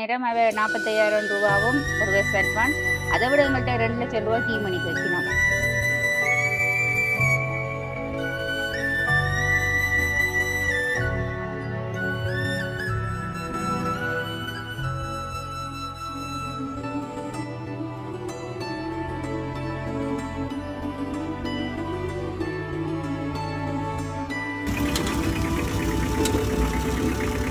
நேரம் அவ நாற்பத்தையாயிரம் ரூபாவும் ஒரு வருஷம் அட்வான்ஸ் அதை விட எங்கள்கிட்ட ரெண்டு லட்சம் ரூபா டீ மணிக்கு வைக்கணும் இல்ல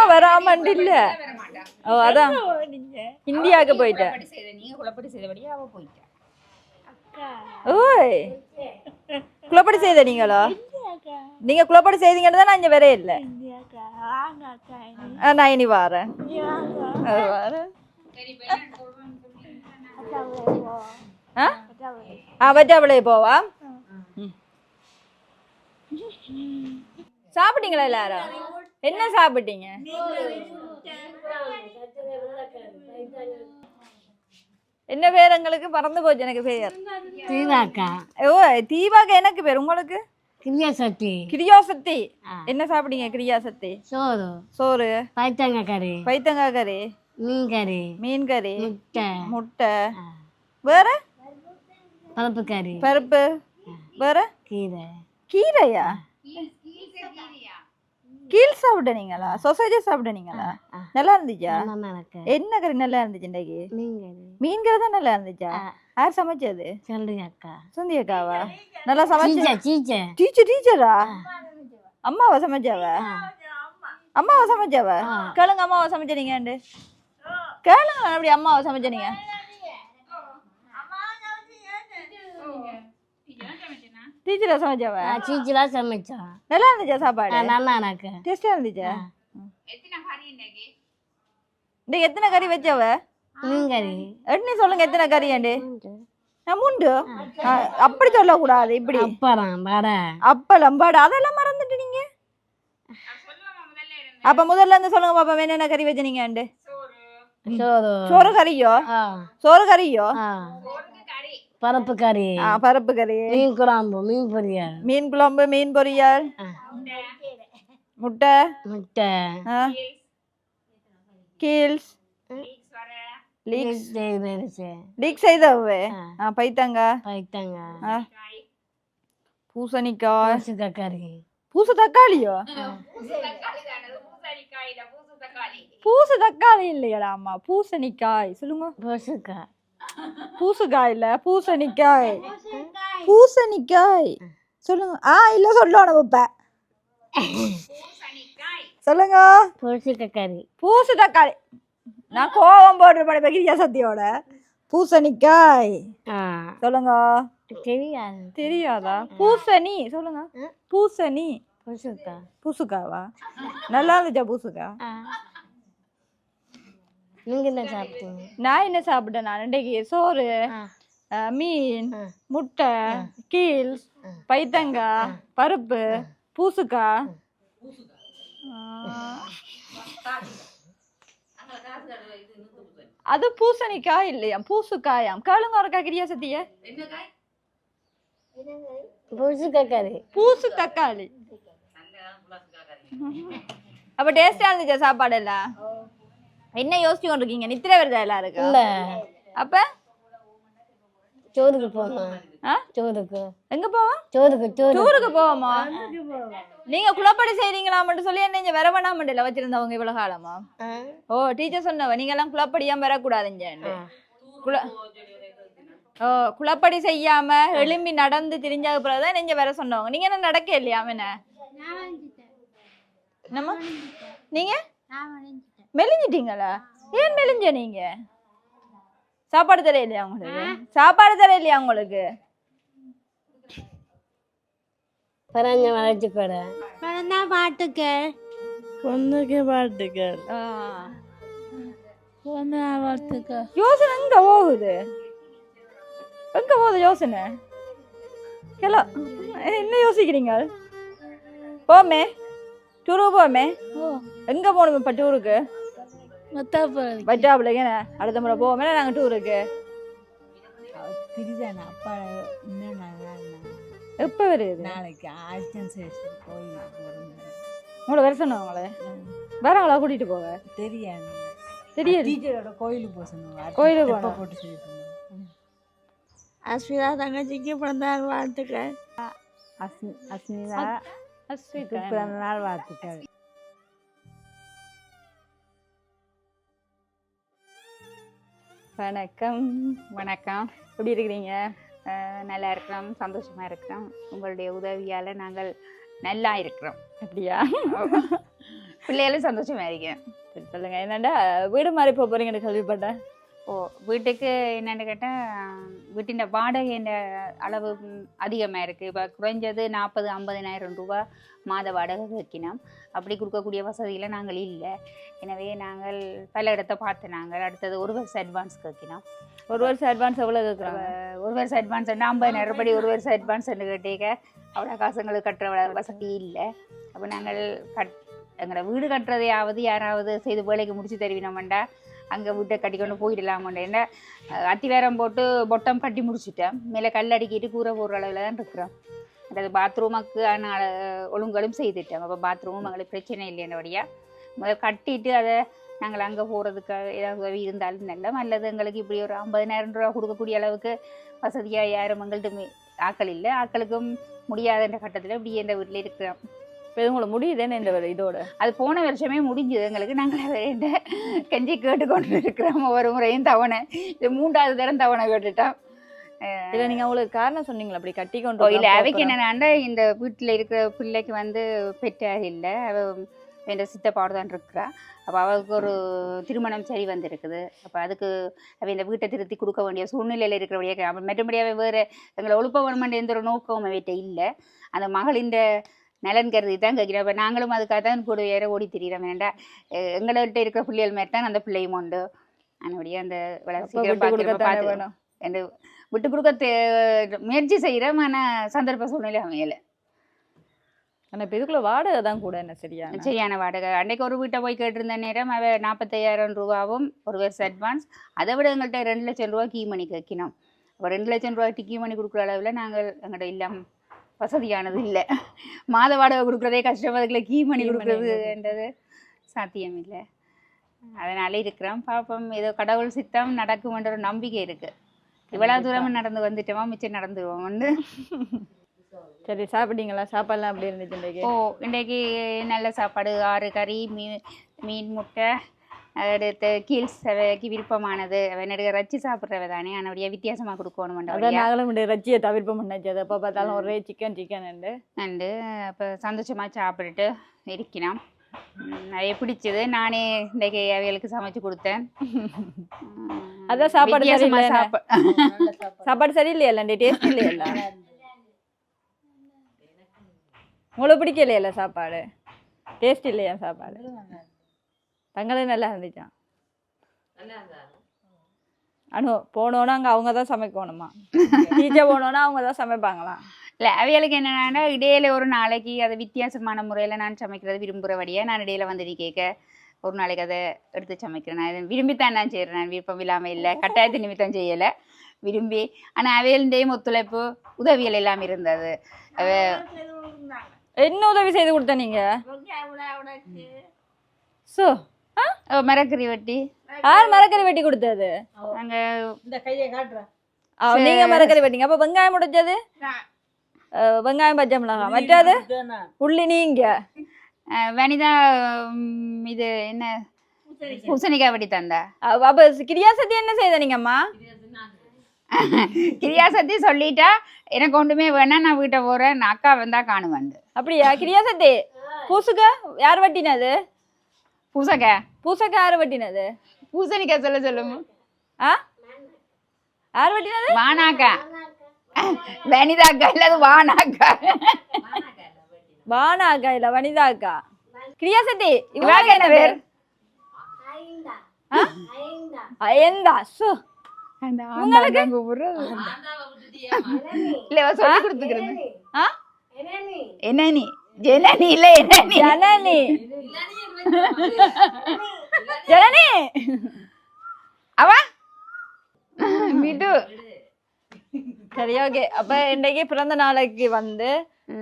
மாசமா வராமண்டு இல்ல. ஓ அதான் இந்தியாவுக்கு போயிட்டேன் குளப்படி செய்த நீங்க குளப்படி செய்தபடியே அவ போயிட்டா. ஓய். குளப்படி செய்த நீங்களா? நீங்க குளப்படி செய்தீங்கன்னு தான் நான் இங்க வரே இல்ல. ஆ, நான் இனி வாரேன். ஆ, வாரேன். வட்டாவிளை போவா. சாப்பிட்டீங்களா எல்லாரும்? என்ன சாப்பிட்டீங்க? என்ன பேர் எங்களுக்கு? மறந்து போச்சு எனக்கு பேர். தீவாக்கா. ஓ தீபாக எனக்கு பேர்? உங்களுக்கு? கிரியா சட்டி கிரியாசக்தி என்ன சாப்பிட்டீங்க கிரியாசக்தி? சோறு. சோறு. பைத்தங்க கறி. பைத்தங்காய் கறி. மீன் கறி. மீன் கறி. முட்டை. முட்டை. வேற? பருப்பு கறி. பருப்பு. வேற? கீரை. கீரையா? கீல் சாப்பிட்டீங்களா சொசைட்டி சாப்பிட்டீங்களா நல்லா இருந்துச்சா? என்ன கறி நல்லா இருந்துச்சு இன்றைக்கு? மீன் கறி தான் நல்லா இருந்துச்சா? யார் சமைச்சது? அக்கா சுந்தி அக்காவா? நல்லா சமைச்சு டீச்சர் டீச்சரா? அம்மாவா சமைச்சாவ? அம்மாவா சமைச்சாவ? கேளுங்க அம்மாவா சமைச்சனீங்கண்டு கேளுங்க அப்படி அம்மாவா சமைச்சனீங்க டீச்சரா சமைச்சாவ? சீச்செல்லாம் சமைச்சோம் நல்லா இருந்துச்சா சாப்பாடு? நல்லா எனக்கு டேஸ்டா இருந்துச்சா? எத்தனை கறி இன்னைக்கு எத்தனை கறி வச்சவ? மீன் கறி எண்ணி சொல்லுங்க எத்தனை கறி ஆண்டு முண்டு அப்படி சொல்லக்கூடாது இப்படி. வடை. அப்பளம் பாடு அதெல்லாம் மறந்துட்டு நீங்க. அப்ப முதல்ல இருந்து சொல்லுங்க பாப்பா என்னென்ன கறி வச்சனீங்க ஆண்டு சோறு. கறியோ? சோறு கறியோ? பருப்பு கறி ஆ, பருப்பு கறி மீன் குழம்பு மீன் பொரியல். மீன் குழம்பு மீன் பொரியல். முட்டை. முட்டை. கீல்ஸ். லீக்ஸ். செய்து லீக் செய்தவே பைத்தங்க. ஆ, பூசணிக்காய். சுக்க கறி பூசு தக்காளியோ? பூசு தக்காளி. இல்லையடா அம்மா. பூசணிக்காய். சொல்லுங்க. பொசுக்கா பூசுக்காய் இல்ல பூசணிக்காய். பூசணிக்காய். சொல்லுங்க. ஆ இல்ல சொல்லணும் இப்ப. சொல்லுங்க. பொசுக்க கறி பூசு தக்காளி நான் கோவம் போடுற படி பகிரியா சத்தியோட பூசணிக்காய். சொல்லுங்க. தெரியாது. தெரியாதா? பூசணி. சொல்லுங்க. பூசணி. பொசுக்கா பூசுக்காவா நல்லா இருந்துச்சா பூசுக்கா நீங்க என்ன சாப்பிட்டீங்க? நான் என்ன சாப்பிட்டேன் நான்? இன்றைக்கு சோறு மீன். முட்டை கீல்ஸ் பைத்தங்காய் பருப்பு பூசுக்காய். அது பூசணிக்காய் இல்லையா? பூசுக்காயாம் கேளுங்க ஒரு கிரியா சத்திய. பொசுக்க கறி பூசு தக்காளி அப்ப டேஸ்டா இருந்துச்சா சாப்பாடு எல்லாம் என்ன யோசிச்சு கொண்டிருக்கீங்க நித்திர வருதா எல்லாருக்கும்? இல்ல. அப்ப? சோறுக்கு போகணும் ஆ? சோறுக்கு. எங்க போவோம் சோறுக்கு சோறு டூருக்கு போவோமா? நீங்க குளப்படி செய்றீங்களாமட்டு சொல்லி என்ன இங்க வர வேணாமண்டில வச்சிருந்தவங்க இவ்வளவு காலமா? ஓ டீச்சர் சொன்னவ நீங்க எல்லாம் குளப்படியா வரக்கூடாதுங்க குள ஓ குளப்படி செய்யாம எழும்பி நடந்து திரிஞ்ச பிறகுதான் நீங்க வர சொன்னவங்க. நீங்க என்ன நடக்க இல்லையா என்ன நீங்க? மெலிஞ்சிட்டீங்களா? ஏன் மெலிஞ்ச நீங்க? சாப்பாடு தர இல்லையா உங்களுக்கு சாப்பாடு தர இல்லையா உங்களுக்கு? பரஞ்ச வளர்ச்சி கூட பிறந்தா பாட்டுக்கு. பொண்ணுக்கு வாழ்த்துக்கள் யோசனை எங்க போகுது? எங்க போகுது யோசனை? ஹலோ என்ன யோசிக்கிறீங்க? போமே. டூருக்கு போமே. எங்க போகணும் இப்ப டூருக்கு பஜாப்ல என்ன அடுத்த முறை போவோமே நாங்க டூருக்கு திரிதானா அப்பா இன்னும் நல்லா எப்ப வருது நாளைக்கு ஆர்ச்சன் சேஷன் உங்களை வர சொன்னவங்களே வரவங்களா கூட்டிட்டு போக? தெரியாது. தெரியாது. டீச்சரோட கோயிலுக்கு போக சொன்னாங்க கோயிலுக்கு போகணும். போட்டு செய்ய அஸ்மிதா தங்கச்சிக்கு பிறந்த நாள் வாழ்த்துக்கள். அஸ்மி அஸ்மிதா பிறந்த நாள் வாழ்த்துக்கள். வணக்கம். வணக்கம். எப்படி இருக்கிறீங்க? நல்லா இருக்கிறோம் சந்தோஷமா இருக்கிறோம். உங்களுடைய உதவியால நாங்கள் நல்லா இருக்கிறோம். அப்படியா? பிள்ளைகளும் சந்தோஷமா இருக்கேன் சொல்லுங்க. என்னடா வீடு மாறி போக போறீங்கன்னு கேள்விப்பட்டேன். ஓ வீட்டுக்கு என்னென்னு கேட்டால் வீட்டின் வாடகையின் அளவு அதிகமாக இருக்குது இப்போ குறைஞ்சது நாற்பது ஐம்பதினாயிரம் ரூபா மாத வாடகை வைக்கணும் அப்படி கொடுக்கக்கூடிய வசதியில் நாங்கள் இல்லை. எனவே நாங்கள் பல இடத்த பார்த்து நாங்கள் அடுத்தது ஒரு வருஷம் அட்வான்ஸ் கேட்கணும் ஒரு வருஷம் அட்வான்ஸ் எவ்வளோ கேட்குறாங்க? ஒரு வருஷம் அட்வான்ஸ் ஐம்பதாயிரம் படி ஒரு வருஷம் அட்வான்ஸ் கேட்டீங்க? அவ்வளோ காசுங்களுக்கு கட்டுற வசதி இல்லை. அப்போ நாங்கள் கட் எங்களோட வீடு கட்டுறதையாவது யாராவது செய்து வேலைக்கு முடிச்சு தருவினோம்டா. அங்கே வீட்டை கட்டிக்கொண்டு போயிடலாமோண்டா. என்ன அத்திவேரம் போட்டு பொட்டம் கட்டி முடிச்சிட்டேன். மேலே கல் அடிக்கிட்டு கூரை போடுற அளவில் தான் இருக்கிறோம். அதாவது பாத்ரூமுக்கு ஆன ஒழுங்கலும் செய்துட்டேன் அப்போ பாத்ரூமும் எங்களுக்கு பிரச்சனை இல்லைன்றபடியா முதல் கட்டிட்டு அதை நாங்கள் அங்கே போகிறதுக்கு ஏதாவது உதவி இருந்தாலும் நல்ல அல்லது எங்களுக்கு இப்படி ஒரு ஐம்பதினாயிரம் ரூபா கொடுக்கக்கூடிய அளவுக்கு வசதியாக யாரும் எங்கள்கிட்ட ஆட்கள் இல்லை. ஆட்களுக்கும் முடியாதுன்ற கட்டத்தில் இப்படி எந்த வீட்டில் இருக்கிறோம். இப்போ உங்களுக்கு முடியுதேன்னு இந்த இதோட? அது போன வருஷமே முடிஞ்சது. எங்களுக்கு நாங்கள் வேண்ட கெஞ்சி கேட்டுக்கொண்டு இருக்கிறோம். ஒவ்வொரு முறையும் தவணை. இது மூன்றாவது தரம் தவணை கேட்டுட்டோம். இல்ல நீங்க அவங்களுக்கு காரணம் சொன்னீங்களா அப்படி கட்டி கொண்டு இல்லை அவைக்கு என்னென்னா இந்த வீட்டில் இருக்கிற பிள்ளைக்கு வந்து பெற்றார் இல்லை அவ என் சித்தப்பாவோட தான் இருக்கிறா. அப்போ அவளுக்கு ஒரு திருமணம் சரி வந்திருக்குது. அப்போ அதுக்கு அவ இந்த வீட்டை திருத்தி கொடுக்க வேண்டிய சூழ்நிலையில் இருக்கிறபடியே அப்போ மற்றபடியாவே வேறு எங்களை ஒழுப்ப வேணுமென்ற எந்த ஒரு நோக்கமும் அவட்ட இல்லை. அந்த மகளின் நலன் கருதி தான் கேட்கிறோம் அப்போ நாங்களும் அதுக்காக தான் கூட வேற ஓடி திரிகிறோம் வேண்டாம் எங்கள்கிட்ட இருக்கிற பிள்ளைகள் மாதிரி தான் அந்த பிள்ளையும் உண்டு. அதனுடைய அந்த விட்டு பார்த்து என்று விட்டு கொடுக்க முயற்சி செய்கிறோம் ஆனால் சந்தர்ப்ப சூழ்நிலை அமையலை. ஆனா இப்ப இதுக்குள்ள வாடகை தான் கூட என்ன சரியா சரியான வாடகை. அன்னைக்கு ஒரு வீட்டை போய் கேட்டிருந்த நேரம் அவ நாற்பத்தையாயிரம் ரூபாவும் ஒரு வருஷம் அட்வான்ஸ் அதை விட எங்கள்கிட்ட ரெண்டு லட்சம் ரூபா கீ மணி கேட்கணும் அப்போ ரெண்டு லட்சம் ரூபா கீ மணி கொடுக்குற அளவில் நாங்கள் எங்கள்கிட்ட இல்லம் வசதியானது இல்லை. மாத வாடகை கொடுக்குறதே கஷ்டம் அதுக்குள்ள கீ மணி கொடுக்குறதுன்றது சாத்தியம் இல்லை. அதனால இருக்கிறோம். பாப்போம். ஏதோ கடவுள் சித்தம் நடக்கும்ன்ற ஒரு நம்பிக்கை இருக்கு. இவ்வளவு தூரம் நடந்து வந்துட்டோமா? மிச்சம் நடந்துருவோம்னு சரி சாப்பிட்டீங்களா? சாப்பாடுலாம் அப்படி இருந்துச்சு இன்றைக்கு? ஓ இன்றைக்கு நல்ல சாப்பாடு. ஆறு கறி மீன் மீன் முட்டை அடுத்து கீல்ஸ் அவைக்கு விருப்பமானது. அவ நடுக ரச்சி சாப்பிட்றவ தானே. அதனுடைய வித்தியாசமாக அதான் கொடுக்கணும் நாங்களும் இந்த ரச்சியை தவிர்ப்பு பண்ணது எப்போ பார்த்தாலும் ஒரே சிக்கன் சிக்கன் நண்டு அப்போ சந்தோஷமாக சாப்பிட்டுட்டு இருக்கணும் அது பிடிச்சது. நானே இன்றைக்கு அவைகளுக்கு சமைச்சு கொடுத்தேன். அதான் சாப்பாடு வித்தியாசமா சரியில்லை. சாப்பா சாப்பாடு சரியில்லையல்ல டேஸ்ட் இல்லையல்ல? உங்களுக்கு பிடிக்கலையல்ல சாப்பாடு? டேஸ்ட் இல்லையா சாப்பாடு? தங்களே நல்லா இருந்துச்சான் அனு போனோன்னா அங்கே அவங்க தான் சமைக்கணுமா? டீச்சர் போனோன்னா அவங்க தான் சமைப்பாங்களாம் இல்லை அவைகளுக்கு என்னென்னா இடையில ஒரு நாளைக்கு அதை வித்தியாசமான முறையில் நான் சமைக்கிறது விரும்புகிறபடியாக நான் இடையில வந்து நீ கேட்க ஒரு நாளைக்கு அதை எடுத்து சமைக்கிறேன். நான் இதை விரும்பித்தான் நான் செய்கிறேன் நான் விருப்பம் இல்லாமல் இல்லை. கட்டாயத்து நிமித்தம் செய்யலை. விரும்பி. ஆனால் அவைகளுடையும் ஒத்துழைப்பு உதவிகள் எல்லாம் இருந்தது. என்ன உதவி செய்து கொடுத்த நீங்க? சோ அவ மரக்கறி வெட்டி. யார் மரக்கறி வெட்டி கொடுத்தது? நாங்கள் இந்த கையை காட்டுறேன். ஆ, நீங்க மரக்கறி வெட்டிங்க. அப்ப வெங்காயம் முடிஞ்சது வெங்காயம் பச்சை மிளகாய் மற்றது உள்ளி நீங்க வனிதா இது என்ன? பூசணிக்காய். வெட்டி தந்தா. அப்ப அப்ப கிரியாசத்தி என்ன செய்த நீங்கம்மா? கிரியாசக்தி சொல்லிட்டா எனக்கு ஒன்றுமே வேணாம் நான் வீட்டை போகிறேன் அக்கா வந்தா காணுவேன் அப்படியா? கிரியாசத்தி? பூசுக யார் வெட்டினது? பூசக்கா பூசக்க யார் வெட்டினது? பூசணிக்காய் சொல்ல சொல்லுங்க ஆ? யார் வெட்டினது? வானாக்கா வனிதாக்கா இல்ல அது வானாக்கா? வானா அக்கா இல்ல வனிதா அக்கா கிரியாசத்தி இவாக்கு என்ன பேர்? அயந்தா. சு. கூப்பிடுறது. இல்ல சொல்லி கொடுத்துக்கிறது. ஆ? என்ன நீ ஜனனி இல்ல என்ன நீ ஜனனி ஜனனி. அவ? மிது சரி ஓகே அப்ப இன்றைக்கு பிறந்த நாளைக்கு வந்து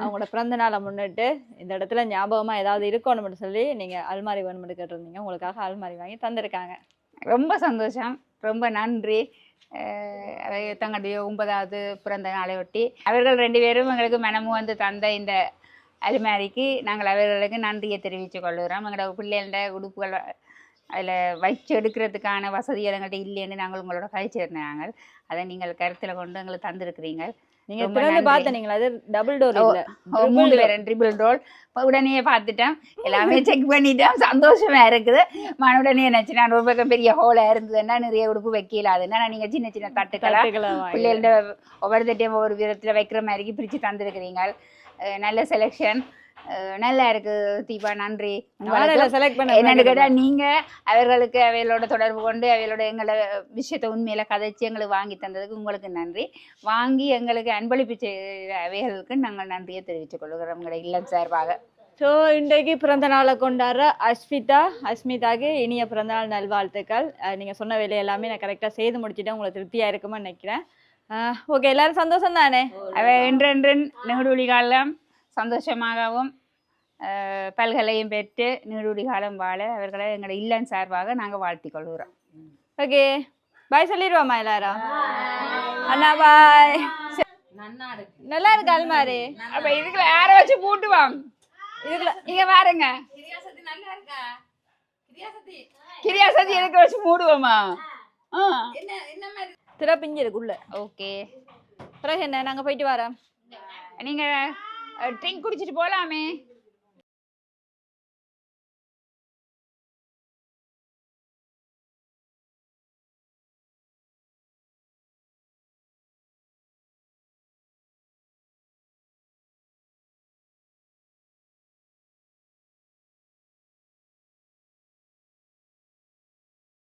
அவங்களோட பிறந்த நாளை முன்னிட்டு இந்த இடத்துல ஞாபகமா ஏதாவது இருக்கணும்னு சொல்லி நீங்க அல்மாரி வேணும்னு கேட்டிருந்தீங்க. உங்களுக்காக அல்மாரி வாங்கி தந்திருக்காங்க. ரொம்ப சந்தோஷம். ரொம்ப நன்றி. தங்களுடைய ஒன்பதாவது பிறந்த நாளையொட்டி அவர்கள் ரெண்டு பேரும் எங்களுக்கு மனமு வந்து தந்த இந்த அலுமாரிக்கு நாங்கள் அவர்களுக்கு நன்றியை தெரிவித்துக் கொள்கிறோம். எங்களோட பிள்ளைகளோட உடுப்புகள் அதில் வச்சு எடுக்கிறதுக்கான வசதிகள் எங்கள்கிட்ட இல்லைன்னு நாங்கள் உங்களோட கழிச்சிருந்தோம் நாங்கள் அதை நீங்கள் கருத்தில் கொண்டு எங்களுக்கு தந்திருக்கிறீங்க. நீங்க திறந்து. பார்த்தீங்களா அது டபுள் டோர் இல்ல மூணு பேர் ட்ரிபிள் உடனே பார்த்துட்டேன். எல்லாமே செக் பண்ணிட்டேன். சந்தோஷமா இருக்குது. மன உடனே நினச்சி நான் பெரிய ஹோலாக இருந்ததுன்னா நிறைய உடுப்பு வைக்கல. அதுன்னா நீங்கள் சின்ன சின்ன தட்டுக்களா. பிள்ளைகளோட ஒவ்வொரு தட்டையும் ஒவ்வொரு விதத்தில் வைக்கிற மாதிரி பிரித்து தந்திருக்கிறீங்க. நல்ல செலெக்ஷன் நல்லா இருக்கு தீபா. நன்றி. உங்களுக்கு. செலக்ட் பண்ண என்னன்னு கேட்டால் நீங்கள் அவர்களுக்கு அவைகளோட தொடர்பு கொண்டு அவைகளோட எங்களை விஷயத்தை உண்மையில கதைச்சு எங்களுக்கு வாங்கி தந்ததுக்கு உங்களுக்கு நன்றி. வாங்கி எங்களுக்கு அன்பளிப்பு செய்த அவைகளுக்கு நாங்கள் நன்றியை தெரிவித்துக் கொள்கிறோம். எங்களுடைய இல்லம் சார்பாக. ஸோ இன்றைக்கு பிறந்த நாளை கொண்டாடுற அஸ்மிதா அஸ்மிதாக்கு இனிய பிறந்தநாள் நல்வாழ்த்துக்கள். நீங்க சொன்ன வேலை எல்லாமே நான் கரெக்டாக செய்து முடிச்சிட்டேன். உங்களுக்கு திருப்தியா இருக்குமா நினைக்கிறேன். ஓகே எல்லாரும் சந்தோஷம் தானே அவ என்றென்று நெடுவழி காலம். சந்தோஷமாகவும் பல்கலையும் பெற்று நீடுழி காலம் வாழ அவர்களை எங்களுடைய இல்லம் சார்பாக நாங்கள் வாழ்த்திக் கொள்கிறோம். ஓகே. பாய் சொல்லிடுவோமா எல்லாரும்? அண்ணா பாய் நல்லா இருக்கு அல்மாரி. அப்ப இதுக்குள்ள யாரை வச்சு பூட்டுவாங்க இதுக்குள்ள இங்க பாருங்க. கிரியாசதி எதுக்கு வச்சு மூடுவோமா? திறப்பிஞ்சு இருக்குள்ள ஓகே. பிறகு என்ன? நாங்க போயிட்டு வரோம். நீங்க ட்ரிங்க் குடிச்சிட்டு போலாமே.